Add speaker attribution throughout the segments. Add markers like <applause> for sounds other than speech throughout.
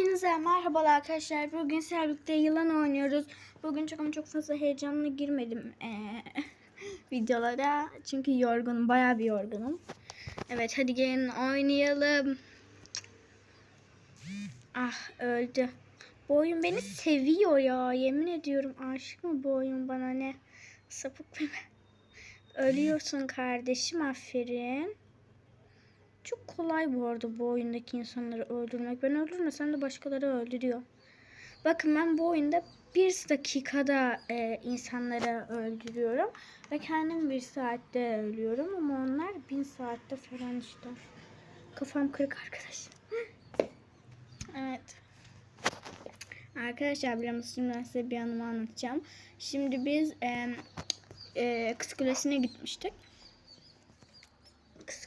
Speaker 1: Hepinize merhabalar arkadaşlar. Bugün sizlerle yılan oynuyoruz. Bugün çok ama çok fazla heyecanla girmedim eee, <laughs> videolara. Çünkü yorgunum. Bayağı bir yorgunum. Evet hadi gelin oynayalım. Ah öldü. Bu oyun beni seviyor ya. Yemin ediyorum aşık mı bu oyun bana ne? Sapık mı? <laughs> Ölüyorsun kardeşim aferin. Çok kolay bu arada bu oyundaki insanları öldürmek. Ben öldürmesem de başkaları öldürüyor. Bakın ben bu oyunda bir dakikada e, insanları öldürüyorum. Ve kendim bir saatte ölüyorum ama onlar bin saatte falan işte. Kafam kırık arkadaş. <laughs> evet. Arkadaşlar bir şimdi size bir anımı anlatacağım. Şimdi biz e, e, Kız Kulesi'ne gitmiştik.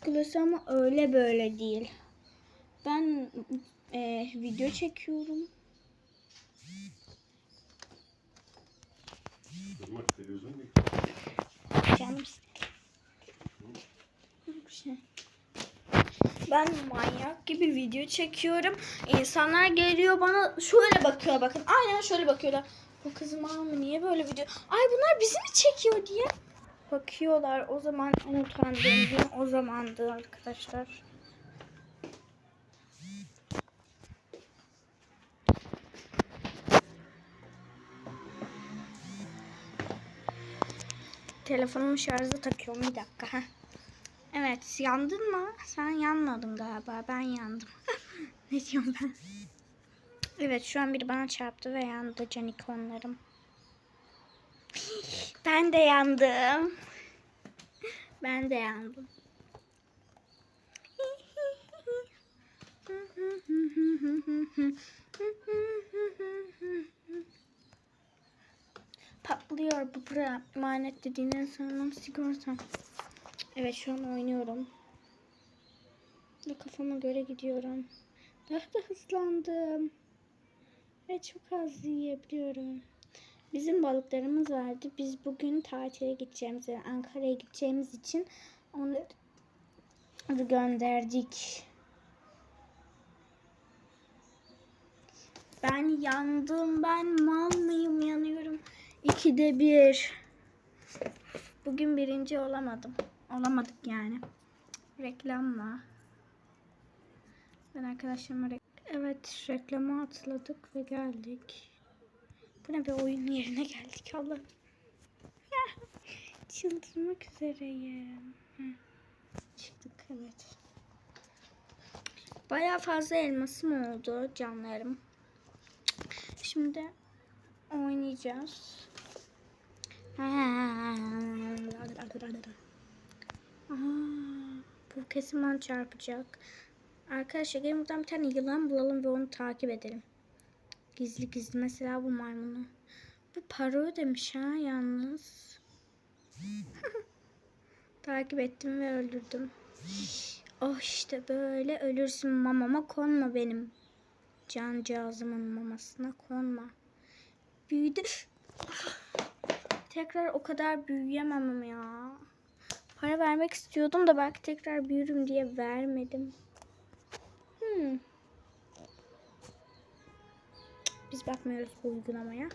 Speaker 1: Kulesi ama öyle böyle değil. Ben e, video çekiyorum. Canım şey. Ben manyak gibi video çekiyorum. İnsanlar geliyor bana şöyle bakıyor bakın. Aynen şöyle bakıyorlar. Bu kızım mı niye böyle video? Ay bunlar bizi mi çekiyor diye. Bakıyorlar. O zaman en o zamandı arkadaşlar. Telefonumu şarja takıyorum bir dakika. Evet yandın mı? Sen yanmadın galiba. Ben yandım. <laughs> ne diyorum ben? Evet şu an biri bana çarptı ve yandı canikonlarım. <laughs> Ben de yandım. Ben de yandım. <laughs> Patlıyor bu para. Emanet dediğinden sonra sigorta. Evet şu an oynuyorum. Ve kafama göre gidiyorum. Daha da hızlandım. Ve çok az yiyebiliyorum. Bizim balıklarımız vardı. Biz bugün tatile gideceğimiz, yani Ankara'ya gideceğimiz için onları gönderdik. Ben yandım. Ben mal mıyım yanıyorum. İkide bir. Bugün birinci olamadım. Olamadık yani. Reklamla. Ben arkadaşlarıma rek- Evet reklama atladık ve geldik. Bu ne be oyun yerine geldik Allah. Çıldırmak üzereyim. Hı. Çıktık evet. Baya fazla elmasım oldu canlarım. Şimdi oynayacağız. Bu kesin bana çarpacak. Arkadaşlar gelin buradan bir tane yılan bulalım ve onu takip edelim. Gizli gizli mesela bu maymunu. Bu para ödemiş ha yalnız. <laughs> takip ettim ve öldürdüm. Oh işte böyle ölürsün mamama konma benim. Cancağızımın mamasına konma. Büyüdü. <sighs> Tekrar o kadar büyüyemem ya. Para vermek istiyordum da belki tekrar büyürüm diye vermedim. Hmm. Biz bakmıyoruz bu uygulamaya.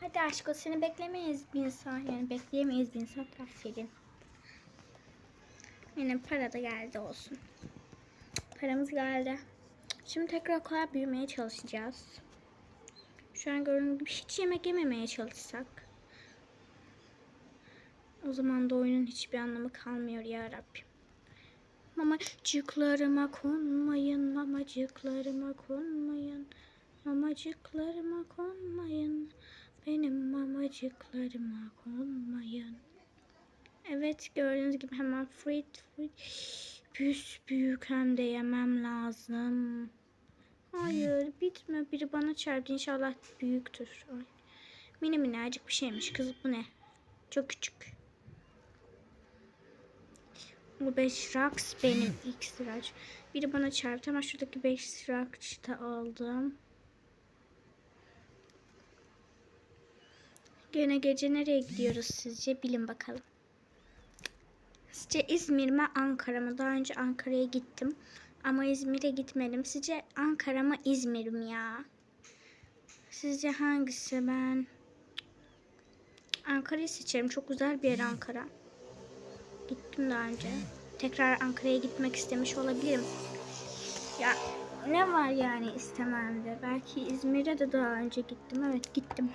Speaker 1: Hadi aşkım seni beklemeyiz bir insan. Yani bekleyemeyiz bir insan. Aferin. Yine para da geldi olsun. Paramız geldi. Şimdi tekrar kolay büyümeye çalışacağız. Şu an gördüğünüz gibi hiç yemek yememeye çalışsak. O zaman da oyunun hiçbir anlamı kalmıyor ya Rabbim. Mamacıklarıma konmayın, mamacıklarıma konmayın. Mamacıklarıma konmayın. Benim mamacıklarıma konmayın. Evet gördüğünüz gibi hemen fruit fruit. Büyük büyük hem de yemem lazım. Hayır bitme. Biri bana çarptı. İnşallah büyüktür. Ay. Mini minnacık bir şeymiş. Kız bu ne? Çok küçük. Bu 5 raks benim ilk sıraç. Biri bana çarptı ama şuradaki 5 raks da aldım. Gene gece nereye gidiyoruz sizce? Bilin bakalım. Sizce İzmir mi Ankara mı? Daha önce Ankara'ya gittim. Ama İzmir'e gitmedim. Sizce Ankara mı İzmir mi ya? Sizce hangisi ben? Ankara'yı seçerim. Çok güzel bir yer Ankara. Gittim daha önce. Tekrar Ankara'ya gitmek istemiş olabilirim. Ya ne var yani istememde? Belki İzmir'e de daha önce gittim. Evet gittim.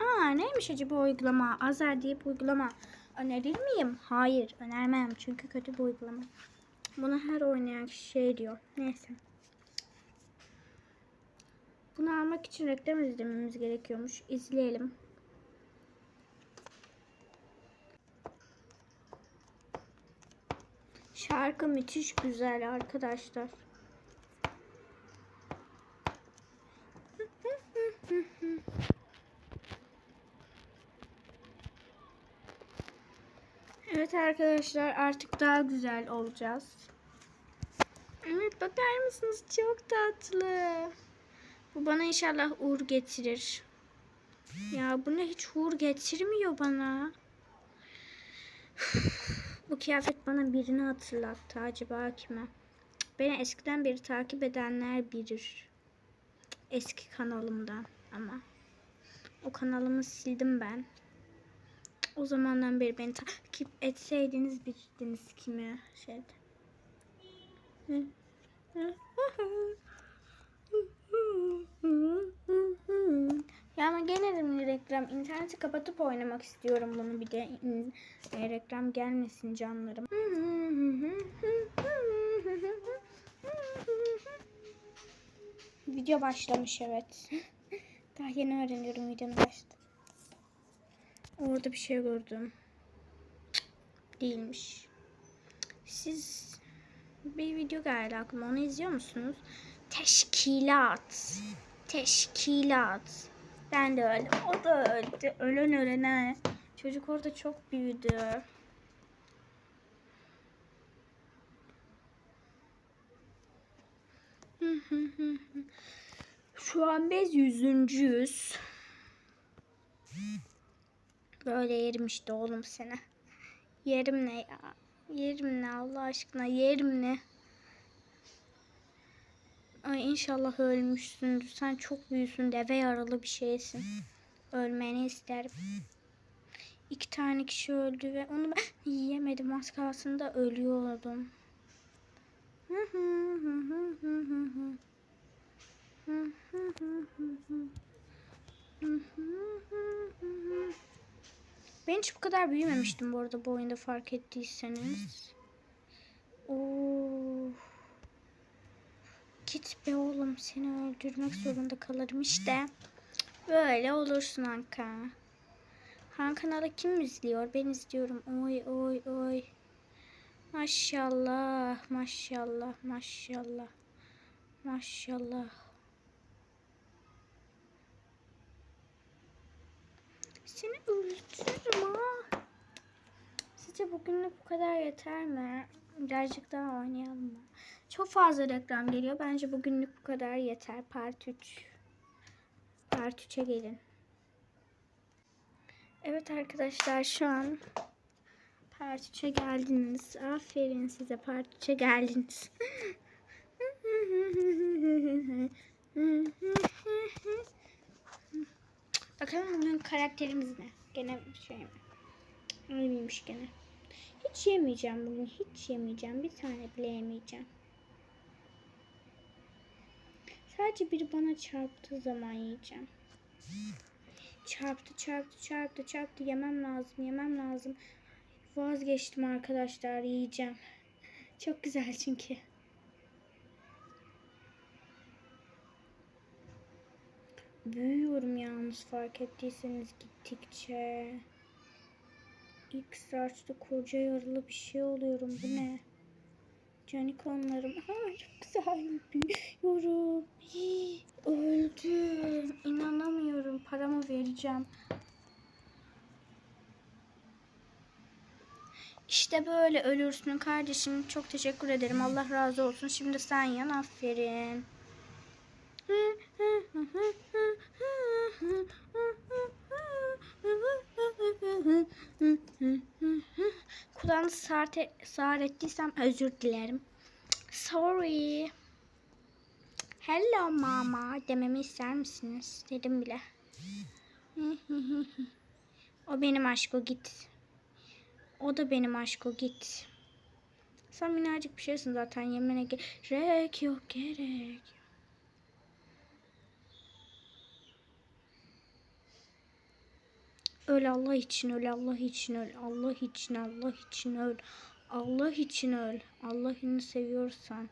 Speaker 1: Aa neymiş acaba uygulama? Azer diye bir uygulama. Önerir miyim? Hayır önermem. Çünkü kötü bir uygulama. Bunu her oynayan kişi şey diyor. Neyse. Bunu almak için reklam izlememiz gerekiyormuş. İzleyelim. Şarkı müthiş güzel arkadaşlar. Evet arkadaşlar artık daha güzel olacağız. Evet bakar mısınız çok tatlı. Bu bana inşallah uğur getirir. Ya bu ne hiç uğur getirmiyor bana. <sighs> Bu kıyafet bana birini hatırlattı. Acaba kime? Beni eskiden beri takip edenler bilir. Eski kanalımdan ama. O kanalımı sildim ben. O zamandan beri beni takip etseydiniz bilirdiniz kimi şeydi. Ya ama gene de reklam. İnterneti kapatıp oynamak istiyorum bunu bir de. E, reklam gelmesin canlarım. Video başlamış evet. Daha yeni öğreniyorum videonun başladı. Orada bir şey gördüm. Değilmiş. Siz bir video geldi aklıma. Onu izliyor musunuz? Teşkilat. Teşkilat. Ben de öldüm. O da öldü. Ölen ölene. Çocuk orada çok büyüdü. Şu an biz yüzüncüyüz. Böyle yerim işte oğlum seni. Yerim ne ya? Yerim ne Allah aşkına yerim ne? Ay inşallah ölmüşsündür. Sen çok büyüsün deve yaralı bir şeysin. Ölmeni isterim. İki tane kişi öldü ve onu ben <laughs> yiyemedim. Az kalsın da ölüyordum. <laughs> Ben hiç bu kadar büyümemiştim bu arada bu oyunda fark ettiyseniz. Oo. Git be oğlum seni öldürmek zorunda kalırım işte. Böyle olursun Anka. Han kanalı kim izliyor? Ben izliyorum. Oy oy oy. Maşallah maşallah maşallah. Maşallah. Seni öldürürüm ha. Sizce bugünlük bu kadar yeter mi? Birazcık daha oynayalım mı? Çok fazla reklam geliyor. Bence bugünlük bu kadar yeter. Part 3. Part 3'e gelin. Evet arkadaşlar şu an Part 3'e geldiniz. Aferin size Part 3'e geldiniz. <laughs> Bakalım bugün karakterimiz ne? Gene şey mi? Ölmeymiş gene. Hiç yemeyeceğim bugün. Hiç yemeyeceğim. Bir tane bile yemeyeceğim. Sadece biri bana çarptığı zaman yiyeceğim. Çarptı, çarptı, çarptı, çarptı. Yemem lazım, yemem lazım. Vazgeçtim arkadaşlar. Yiyeceğim. Çok güzel çünkü. Büyüyorum yalnız fark ettiyseniz gittikçe. İlk saçta koca yaralı bir şey oluyorum. Bu ne? Canikonlarım. <laughs> Ay çok güzel büyüyorum. Hii, öldüm. İnanamıyorum. Paramı vereceğim. İşte böyle ölürsün kardeşim. Çok teşekkür ederim. Allah razı olsun. Şimdi sen yan aferin. Sağır, sağır ettiysem özür dilerim. Sorry. Hello mama dememi ister misiniz? Dedim bile. o benim aşko git. O da benim aşko git. Sen minnacık bir şeysin zaten yemene gerek yok gerek. Öl Allah için öl Allah için öl Allah için Allah için öl Allah için öl Allah'ını seviyorsan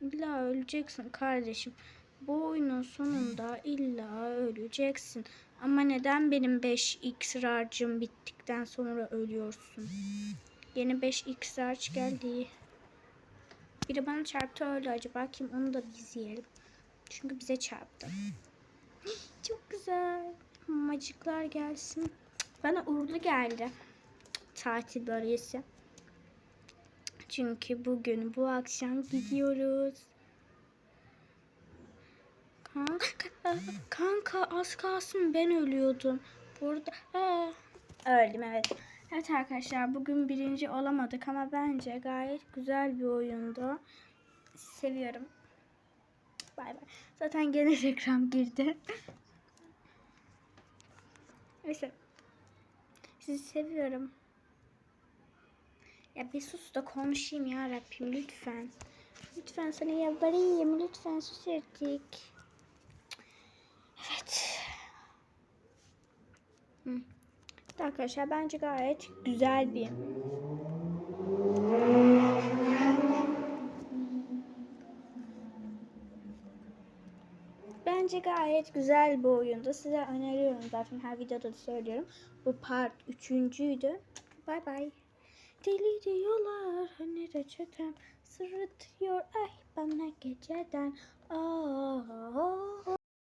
Speaker 1: illa öleceksin kardeşim. Bu oyunun sonunda illa öleceksin. Ama neden benim 5x harcım bittikten sonra ölüyorsun? Yeni 5x harç geldi. Biri bana çarptı öyle acaba? Kim? Onu da biz yiyelim. Çünkü bize çarptı. <gasps> Çok güzel. Macıklar gelsin. Bana uğurlu geldi. Tatil bölgesi. Çünkü bugün bu akşam gidiyoruz. Kanka, kanka az kalsın ben ölüyordum. Burada Aa, öldüm evet. Evet arkadaşlar bugün birinci olamadık ama bence gayet güzel bir oyundu. Seviyorum. Bay bay. Zaten gene <laughs> reklam girdi. Neyse. Sizi seviyorum. Ya bir sus da konuşayım ya Rabbim lütfen. Lütfen sana yalvarayım. Lütfen sus artık. Evet. Hı. Arkadaşlar bence gayet güzel bir Bence gayet güzel bir oyundu. Size öneriyorum zaten her videoda da söylüyorum. Bu part üçüncüydü. Bay bay. Deli diyorlar hani reçetem sırıtıyor ay bana geceden. Aa,